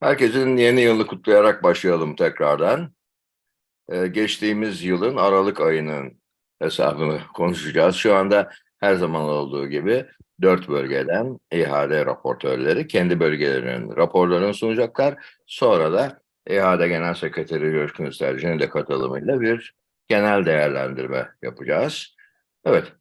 Herkesin yeni yılını kutlayarak başlayalım tekrardan. Ee, geçtiğimiz yılın Aralık ayının hesabını konuşacağız. Şu anda her zaman olduğu gibi dört bölgeden İHAD raportörleri kendi bölgelerinin raporlarını sunacaklar. Sonra da İHAD Genel Sekreteri Coşkun Üsterci'nin de katılımıyla bir genel değerlendirme yapacağız. Evet,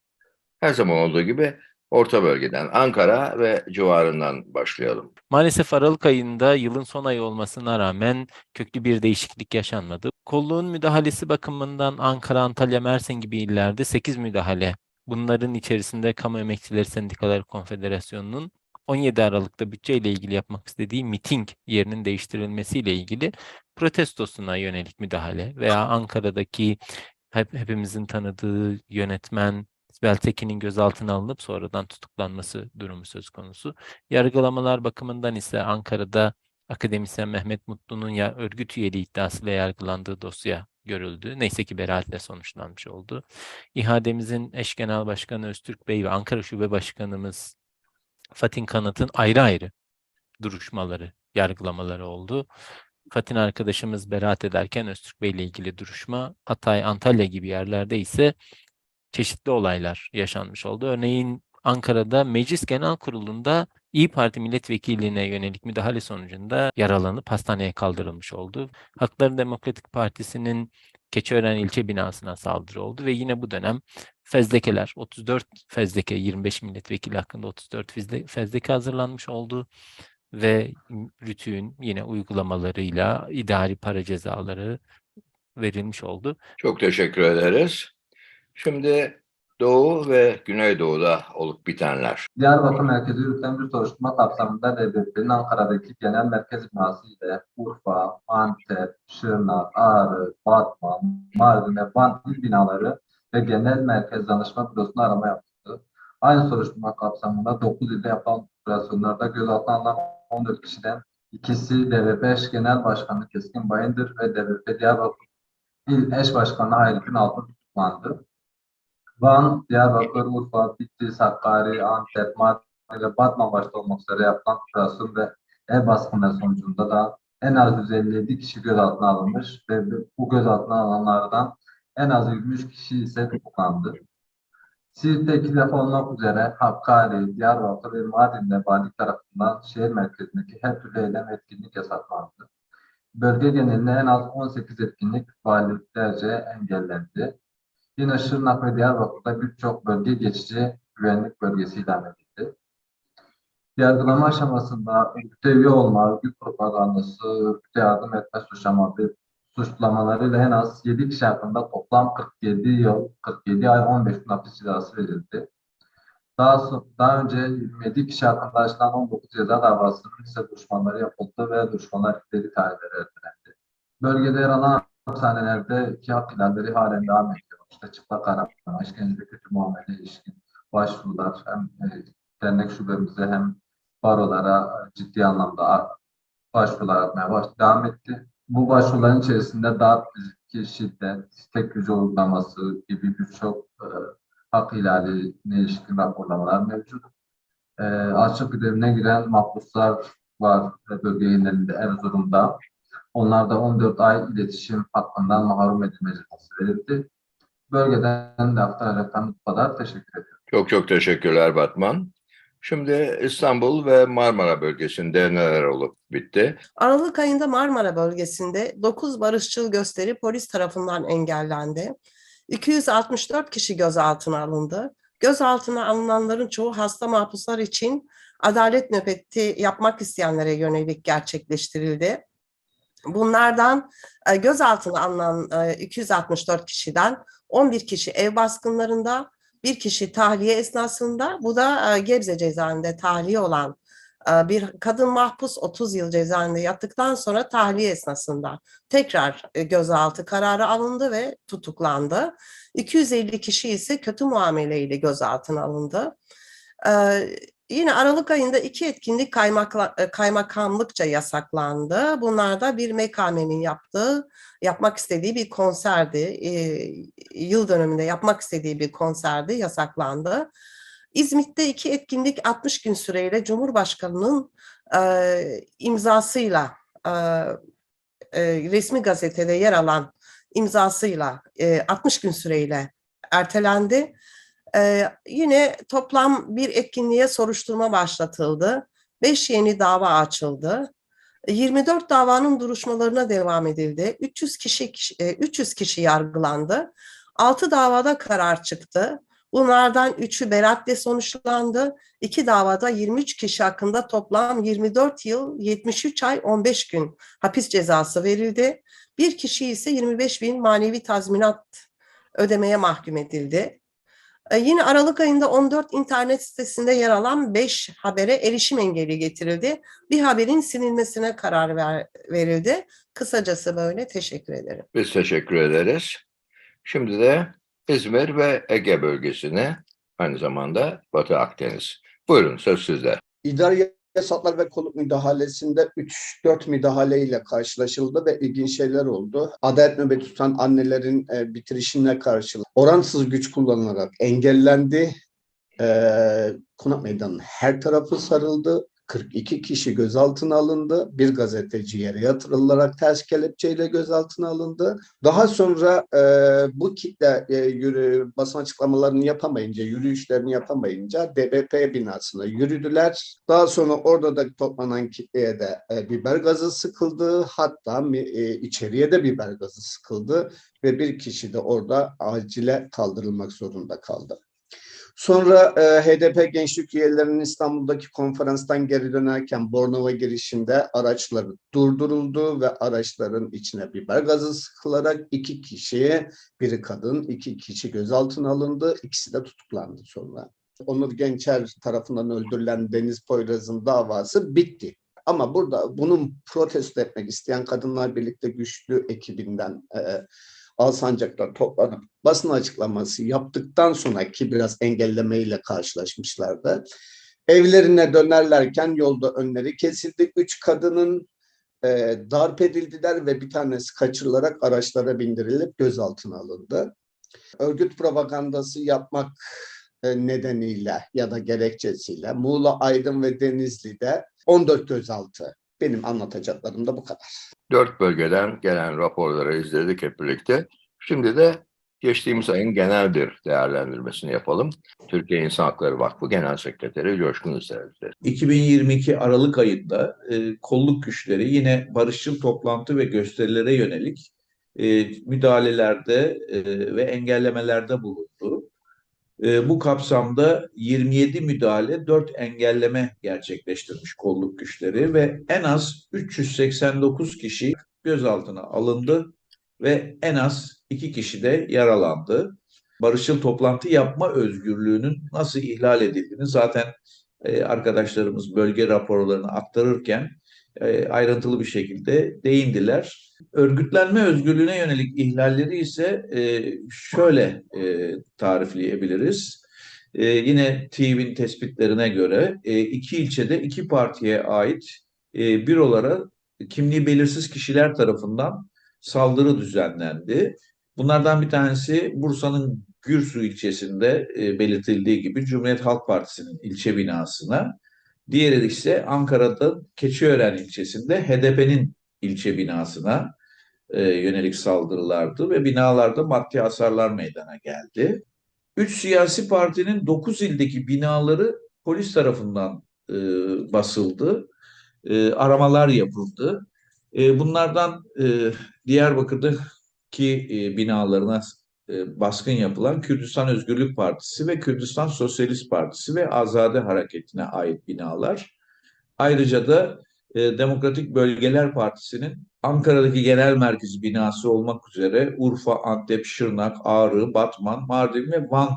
her zaman olduğu gibi orta bölgeden Ankara ve civarından başlayalım. Maalesef Aralık ayında yılın son ayı olmasına rağmen köklü bir değişiklik yaşanmadı. Kolluğun müdahalesi bakımından Ankara, Antalya, Mersin gibi illerde 8 müdahale. Bunların içerisinde Kamu Emekçileri Sendikaları Konfederasyonu'nun 17 Aralık'ta bütçeyle ilgili yapmak istediği miting yerinin değiştirilmesiyle ilgili protestosuna yönelik müdahale veya Ankara'daki hep, hepimizin tanıdığı yönetmen Sibel Tekin'in gözaltına alınıp sonradan tutuklanması durumu söz konusu. Yargılamalar bakımından ise Ankara'da akademisyen Mehmet Mutlu'nun ya örgüt üyeliği iddiasıyla yargılandığı dosya görüldü. Neyse ki beraatle sonuçlanmış oldu. İHA'demizin eş genel başkanı Öztürk Bey ve Ankara Şube Başkanımız Fatin Kanat'ın ayrı ayrı duruşmaları, yargılamaları oldu. Fatin arkadaşımız beraat ederken Öztürk Bey ile ilgili duruşma, Hatay, Antalya gibi yerlerde ise çeşitli olaylar yaşanmış oldu. Örneğin Ankara'da Meclis Genel Kurulu'nda İyi Parti milletvekiline yönelik müdahale sonucunda yaralanıp hastaneye kaldırılmış oldu. Hakları Demokratik Partisi'nin Keçiören ilçe binasına saldırı oldu ve yine bu dönem fezlekeler, 34 fezleke, 25 milletvekili hakkında 34 fezle- fezleke hazırlanmış oldu ve rütüğün yine uygulamalarıyla idari para cezaları verilmiş oldu. Çok teşekkür ederiz. Şimdi Doğu ve Güneydoğu'da olup bitenler. Diyarbakır merkezi yürüten bir soruşturma kapsamında DBP'nin Ankara'daki genel merkez binası ile Urfa, Antep, Şırnak, Ağrı, Batman, Mardin ve Van il binaları ve genel merkez danışma bürosuna arama yaptı. Aynı soruşturma kapsamında 9 ilde yapılan operasyonlarda gözaltına alınan 14 kişiden ikisi DBP eş genel başkanı Keskin Bayındır ve DBP Diyarbakır il eş başkanı Hayrettin Altın tutuklandı. Van, Diyarbakır, Urfa, Bitlis, Hakkari, Antep, Mardin ve Batman başta olmak üzere yapılan operasyon ve ev baskınları sonucunda da en az 157 kişi gözaltına alınmış ve bu gözaltına alınanlardan en az 23 kişi ise tutuklandı. Siirt'te iki defa olmak üzere Hakkari, Diyarbakır ve Mardin'de valilik tarafından şehir merkezindeki her türlü eylem etkinlik yasaklandı. Bölge genelinde en az 18 etkinlik valiliklerce engellendi. Yine Şırnak ve Diyarbakır'da birçok bölge geçici güvenlik bölgesi ilan edildi. Yargılama aşamasında örgüte üye olma, örgüt propagandası, örgüte yardım etme suçlamaları, suçlamalarıyla en az 7 kişi hakkında toplam 47 yıl, 47 ay 15 gün hapis cezası verildi. Daha, daha önce 27 kişi hakkında açılan 19 ceza davasının ise duruşmaları yapıldı ve duruşmalar ileri tarihleri ertelendi. Bölgede yer alan hapishanelerde hak ihlalleri halen devam ediyor. İşte çıplak arama, işkence kötü muamele ilişkin başvurular hem e, dernek şubemize hem barolara ciddi anlamda başvurular atmaya baş, devam etti. Bu başvuruların içerisinde darp, fiziki şiddet, tek gücü uygulaması gibi birçok e, hak ihlaline ilişkin raporlamalar mevcut. E, açlık ödevine giren mahpuslar var e, bölge genelinde Erzurum'da. Onlar da 14 ay iletişim hakkından mahrum edilme cezası verildi. Bölgeden de aktaracaklarım bu kadar. Teşekkür ediyorum. Çok çok teşekkürler Batman. Şimdi İstanbul ve Marmara bölgesinde neler olup bitti? Aralık ayında Marmara bölgesinde 9 barışçıl gösteri polis tarafından engellendi. 264 kişi gözaltına alındı. Gözaltına alınanların çoğu hasta mahpuslar için adalet nöbeti yapmak isteyenlere yönelik gerçekleştirildi. Bunlardan e, gözaltına alınan e, 264 kişiden 11 kişi ev baskınlarında, bir kişi tahliye esnasında, bu da e, Gebze cezaevinde tahliye olan e, bir kadın mahpus 30 yıl cezaevinde yattıktan sonra tahliye esnasında tekrar e, gözaltı kararı alındı ve tutuklandı. 250 kişi ise kötü muameleyle gözaltına alındı. Yine Aralık ayında iki etkinlik e, kaymakamlıkça yasaklandı. Bunlar da bir mekamenin yaptığı, yapmak istediği bir konserdi. E, yıl dönümünde yapmak istediği bir konserdi, yasaklandı. İzmit'te iki etkinlik 60 gün süreyle Cumhurbaşkanı'nın e, imzasıyla e, e, resmi gazetede yer alan imzasıyla e, 60 gün süreyle ertelendi. E, yine toplam bir etkinliğe soruşturma başlatıldı. 5 yeni dava açıldı. 24 davanın duruşmalarına devam edildi. 300 kişi e, 300 kişi yargılandı. 6 davada karar çıktı. Bunlardan 3'ü beratle sonuçlandı. 2 davada 23 kişi hakkında toplam 24 yıl 73 ay 15 gün hapis cezası verildi. Bir kişi ise 25 bin manevi tazminat ödemeye mahkum edildi. E, Yine Aralık ayında 14 internet sitesinde yer alan 5 habere erişim engeli getirildi. Bir haberin silinmesine karar ver- verildi. Kısacası böyle teşekkür ederim. Biz teşekkür ederiz. Şimdi de İzmir ve Ege bölgesine aynı zamanda Batı Akdeniz. Buyurun söz sizde. İdari yasaklar ve kolluk müdahalesinde 3-4 müdahale ile karşılaşıldı ve ilginç şeyler oldu. Adalet nöbeti tutan annelerin e, bitirişine karşı oransız güç kullanılarak engellendi. E, konak meydanının her tarafı sarıldı. 42 kişi gözaltına alındı. Bir gazeteci yere yatırılarak ters kelepçeyle gözaltına alındı. Daha sonra e, bu kitle e, yürü, basın açıklamalarını yapamayınca, yürüyüşlerini yapamayınca DBP binasına yürüdüler. Daha sonra orada da toplanan kitleye de e, biber gazı sıkıldı. Hatta e, içeriye de biber gazı sıkıldı ve bir kişi de orada acile kaldırılmak zorunda kaldı. Sonra e, HDP gençlik üyelerinin İstanbul'daki konferanstan geri dönerken Bornova girişinde araçları durduruldu ve araçların içine biber gazı sıkılarak iki kişi, biri kadın, iki kişi gözaltına alındı. İkisi de tutuklandı sonra. Onur Gençer tarafından öldürülen Deniz Poyraz'ın davası bitti. Ama burada bunun protesto etmek isteyen Kadınlar Birlikte Güçlü ekibinden e, Alsancak'ta toplanıp basın açıklaması yaptıktan sonra ki biraz engellemeyle karşılaşmışlardı. Evlerine dönerlerken yolda önleri kesildi. Üç kadının e, darp edildiler ve bir tanesi kaçırılarak araçlara bindirilip gözaltına alındı. Örgüt propagandası yapmak e, nedeniyle ya da gerekçesiyle Muğla, Aydın ve Denizli'de 14 gözaltı. Benim anlatacaklarım da bu kadar. Dört bölgeden gelen raporları izledik hep birlikte. Şimdi de geçtiğimiz ayın genel bir değerlendirmesini yapalım. Türkiye İnsan Hakları Vakfı Genel Sekreteri Coşkun Üstelik. 2022 Aralık ayında e, kolluk güçleri yine barışçıl toplantı ve gösterilere yönelik e, müdahalelerde e, ve engellemelerde bulundu. E, bu kapsamda 27 müdahale, 4 engelleme gerçekleştirmiş kolluk güçleri ve en az 389 kişi gözaltına alındı ve en az 2 kişi de yaralandı. Barışçıl toplantı yapma özgürlüğünün nasıl ihlal edildiğini zaten e, arkadaşlarımız bölge raporlarını aktarırken ayrıntılı bir şekilde değindiler. Örgütlenme özgürlüğüne yönelik ihlalleri ise e, şöyle e, tarifleyebiliriz. E, yine TİV'in tespitlerine göre e, iki ilçede iki partiye ait e, bürolara kimliği belirsiz kişiler tarafından saldırı düzenlendi. Bunlardan bir tanesi Bursa'nın Gürsu ilçesinde e, belirtildiği gibi Cumhuriyet Halk Partisi'nin ilçe binasına, diğeri ise Ankara'da Keçiören ilçesinde HDP'nin ilçe binasına e, yönelik saldırılardı ve binalarda maddi hasarlar meydana geldi. Üç siyasi partinin dokuz ildeki binaları polis tarafından e, basıldı, e, aramalar yapıldı. E, bunlardan e, Diyarbakır'daki e, binalarına baskın yapılan Kürdistan Özgürlük Partisi ve Kürdistan Sosyalist Partisi ve Azade Hareketi'ne ait binalar. Ayrıca da e, Demokratik Bölgeler Partisi'nin Ankara'daki genel merkezi binası olmak üzere Urfa, Antep, Şırnak, Ağrı, Batman, Mardin ve Van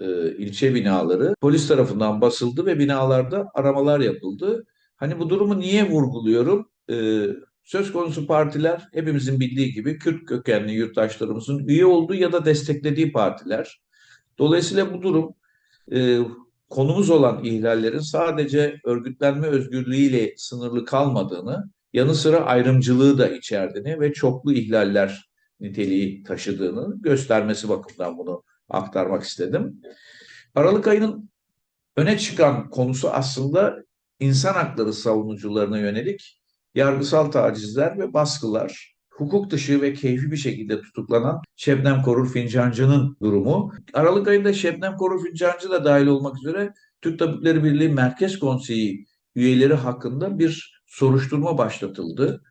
e, ilçe binaları polis tarafından basıldı ve binalarda aramalar yapıldı. Hani bu durumu niye vurguluyorum? E, söz konusu partiler hepimizin bildiği gibi Kürt kökenli yurttaşlarımızın üye olduğu ya da desteklediği partiler. Dolayısıyla bu durum e, konumuz olan ihlallerin sadece örgütlenme özgürlüğüyle sınırlı kalmadığını, yanı sıra ayrımcılığı da içerdiğini ve çoklu ihlaller niteliği taşıdığını göstermesi bakımından bunu aktarmak istedim. Aralık ayının öne çıkan konusu aslında insan hakları savunucularına yönelik yargısal tacizler ve baskılar, hukuk dışı ve keyfi bir şekilde tutuklanan Şebnem Korur Fincancı'nın durumu. Aralık ayında Şebnem Korur Fincancı da dahil olmak üzere Türk Tabipleri Birliği Merkez Konseyi üyeleri hakkında bir soruşturma başlatıldı.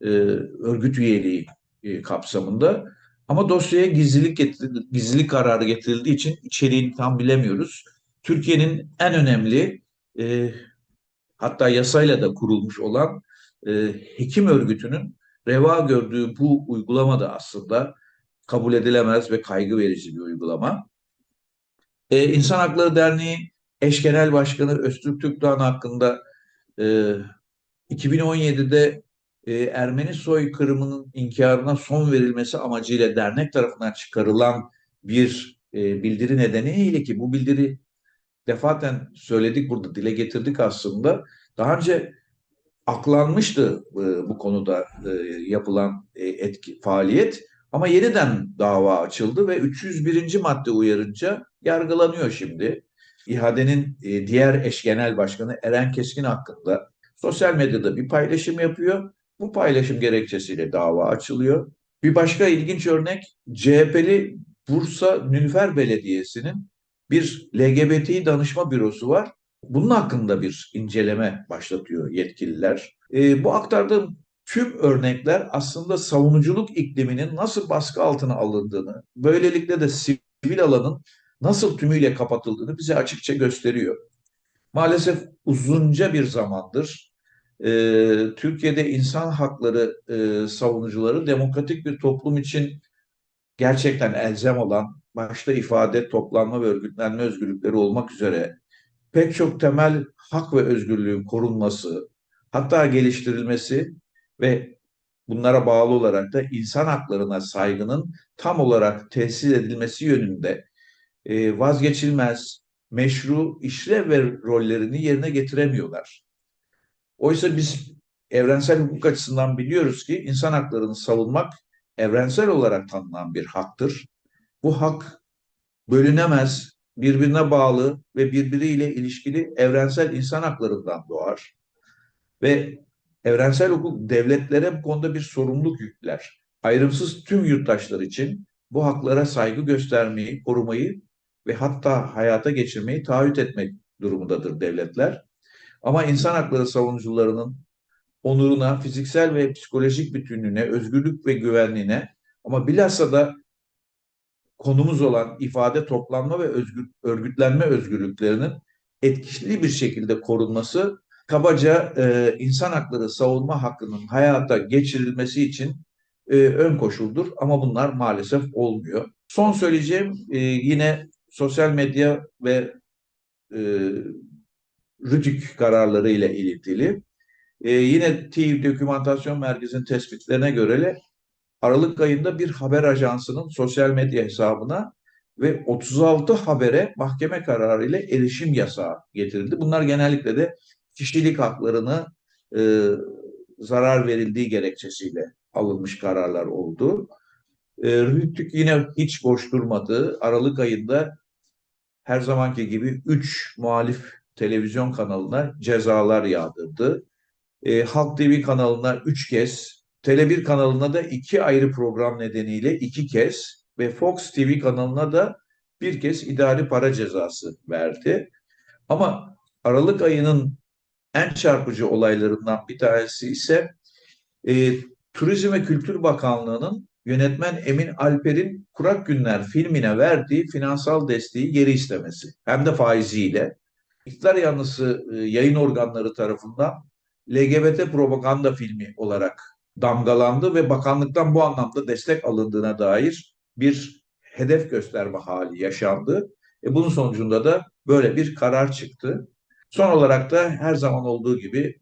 Ee, örgüt üyeliği e, kapsamında. Ama dosyaya gizlilik getirildi, gizlilik kararı getirildiği için içeriğini tam bilemiyoruz. Türkiye'nin en önemli e, hatta yasayla da kurulmuş olan e, hekim örgütünün reva gördüğü bu uygulama da aslında kabul edilemez ve kaygı verici bir uygulama. E, İnsan Hakları Derneği eş genel başkanı Öztürk Türkdoğan hakkında e, 2017'de e, Ermeni soykırımının inkarına son verilmesi amacıyla dernek tarafından çıkarılan bir e, bildiri nedeniyle ki bu bildiri defaten söyledik burada dile getirdik aslında. Daha önce aklanmıştı e, bu konuda e, yapılan e, etki faaliyet ama yeniden dava açıldı ve 301. madde uyarınca yargılanıyor şimdi. İHA'denin e, diğer eş genel başkanı Eren Keskin hakkında sosyal medyada bir paylaşım yapıyor. Bu paylaşım gerekçesiyle dava açılıyor. Bir başka ilginç örnek CHP'li Bursa Nülfer Belediyesi'nin bir LGBT danışma bürosu var. Bunun hakkında bir inceleme başlatıyor yetkililer. E, bu aktardığım tüm örnekler aslında savunuculuk ikliminin nasıl baskı altına alındığını, böylelikle de sivil alanın nasıl tümüyle kapatıldığını bize açıkça gösteriyor. Maalesef uzunca bir zamandır e, Türkiye'de insan hakları e, savunucuları demokratik bir toplum için gerçekten elzem olan başta ifade, toplanma ve örgütlenme özgürlükleri olmak üzere pek çok temel hak ve özgürlüğün korunması, hatta geliştirilmesi ve bunlara bağlı olarak da insan haklarına saygının tam olarak tesis edilmesi yönünde e, vazgeçilmez, meşru işlev ve rollerini yerine getiremiyorlar. Oysa biz evrensel hukuk açısından biliyoruz ki insan haklarını savunmak evrensel olarak tanınan bir haktır. Bu hak bölünemez, birbirine bağlı ve birbiriyle ilişkili evrensel insan haklarından doğar. Ve evrensel hukuk devletlere bu konuda bir sorumluluk yükler. Ayrımsız tüm yurttaşlar için bu haklara saygı göstermeyi, korumayı ve hatta hayata geçirmeyi taahhüt etmek durumundadır devletler. Ama insan hakları savunucularının onuruna, fiziksel ve psikolojik bütünlüğüne, özgürlük ve güvenliğine ama bilhassa da konumuz olan ifade, toplanma ve özgür, örgütlenme özgürlüklerinin etkili bir şekilde korunması kabaca e, insan hakları savunma hakkının hayata geçirilmesi için e, ön koşuldur ama bunlar maalesef olmuyor. Son söyleyeceğim e, yine sosyal medya ve e, RTÜK kararları ile ilgili. E, yine TİV Dokümantasyon Merkezi'nin tespitlerine göre Aralık ayında bir haber ajansının sosyal medya hesabına ve 36 habere mahkeme kararıyla erişim yasağı getirildi. Bunlar genellikle de kişilik haklarını e, zarar verildiği gerekçesiyle alınmış kararlar oldu. E, yine hiç boş durmadı. Aralık ayında her zamanki gibi 3 muhalif televizyon kanalına cezalar yağdırdı. E, Halk TV kanalına 3 kez, Tele1 kanalına da iki ayrı program nedeniyle iki kez ve Fox TV kanalına da bir kez idari para cezası verdi. Ama Aralık ayının en çarpıcı olaylarından bir tanesi ise e, Turizm ve Kültür Bakanlığı'nın yönetmen Emin Alper'in Kurak Günler filmine verdiği finansal desteği geri istemesi. Hem de faiziyle. İktidar yanlısı e, yayın organları tarafından LGBT propaganda filmi olarak damgalandı ve bakanlıktan bu anlamda destek alındığına dair bir hedef gösterme hali yaşandı. E bunun sonucunda da böyle bir karar çıktı. Son olarak da her zaman olduğu gibi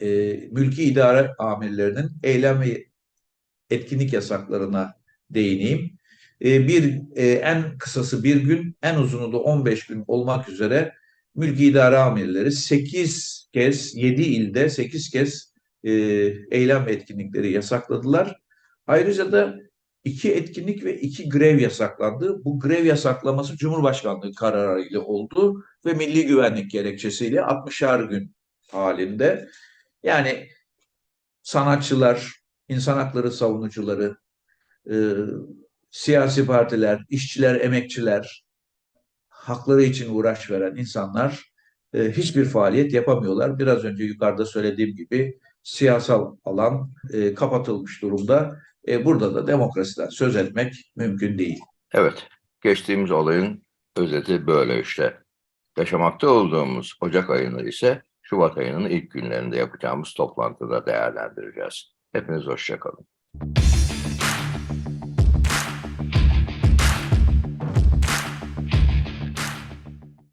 e, mülki idare amirlerinin eylem ve etkinlik yasaklarına değineyim. E, bir e, en kısası bir gün, en uzunu da 15 gün olmak üzere mülki idare amirleri 8 kez, 7 ilde 8 kez e, eylem etkinlikleri yasakladılar. Ayrıca da iki etkinlik ve iki grev yasaklandı. Bu grev yasaklaması Cumhurbaşkanlığı kararıyla oldu ve milli güvenlik gerekçesiyle 60'ar gün halinde. Yani sanatçılar, insan hakları savunucuları, e, siyasi partiler, işçiler, emekçiler, hakları için uğraş veren insanlar e, hiçbir faaliyet yapamıyorlar. Biraz önce yukarıda söylediğim gibi siyasal alan e, kapatılmış durumda. E, burada da demokrasiden söz etmek mümkün değil. Evet, geçtiğimiz olayın özeti böyle işte. Yaşamakta olduğumuz Ocak ayını ise Şubat ayının ilk günlerinde yapacağımız toplantıda değerlendireceğiz. Hepiniz hoşçakalın.